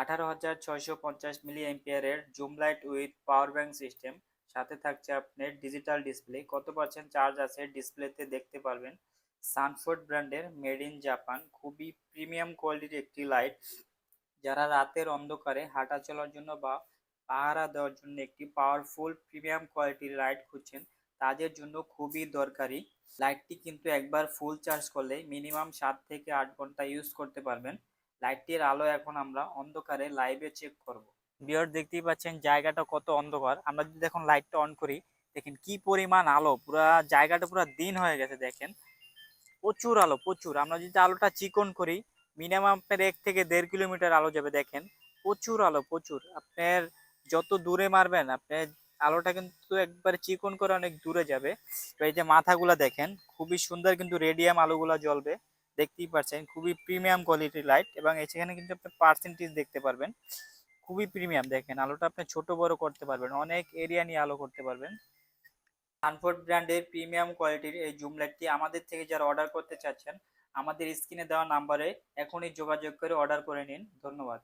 আঠারো হাজার ছয়শো পঞ্চাশ মিলি এম্পিয়ারের zoom light with power bank system. সাথে থাকছে আপনার ডিজিটাল ডিসপ্লে। কত পার্সেন্ট চার্জ আছে ডিসপ্লেতে দেখতে পারবেন। সানফোর্ড ব্র্যান্ডের মেড ইন জাপান। খুবই প্রিমিয়াম কোয়ালিটির একটি লাইট, যারা রাতের অন্ধকারে হাঁটা চলার জন্য বা পাহারা দেওয়ার জন্য একটি পাওয়ারফুল প্রিমিয়াম কোয়ালিটির লাইট খুঁজছেন, তাদের জন্য খুবই দরকারি। লাইটটি কিন্তু একবার ফুল চার্জ করলে মিনিমাম সাত থেকে আট ঘণ্টা ইউজ করতে পারবেন। লাইটটির আলো এখন আমরা অন্ধকারে লাইভে চেক করব। বিয়ার দেখতেই পাচ্ছেন জায়গাটা কত অন্ধকার। আমরা যদি এখন লাইটটা অন করি, দেখেন কি পরিমাণ আলো, পুরা জায়গাটা পুরো দিন হয়ে গেছে, দেখেন। প্রচুর আলো, প্রচুর। আমরা যদি আলোটা চিকন করি মিনিমাম আপনার এক থেকে দেড় কিলোমিটার আলো যাবে, দেখেন। প্রচুর আলো, প্রচুর। আপনার যত দূরে মারবেন, আপনার আলোটা কিন্তু একবারে চিকন করে অনেক দূরে যাবে। এই যে মাথাগুলা দেখেন, খুবই সুন্দর কিন্তু রেডিয়াম আলোগুলা জ্বলবে। দেখতেই পাচ্ছেন খুবই প্রিমিয়াম কোয়ালিটির লাইট এবং এখানে কিন্তু আপনি পার্সেন্টেজ দেখতে পারবেন। খুবই প্রিমিয়াম দেখেন, আলোটা আপনি ছোট বড় করতে পারবেন, অনেক এরিয়া নিয়ে আলো করতে পারবেন। সানফোর্ড ব্র্যান্ডের প্রিমিয়াম কোয়ালিটির এই জুম লাইটটি আমাদের থেকে যারা অর্ডার করতে চাচ্ছেন, আমাদের স্ক্রিনে দেওয়া নাম্বারে এখনই যোগাযোগ করে অর্ডার করে নিন। ধন্যবাদ।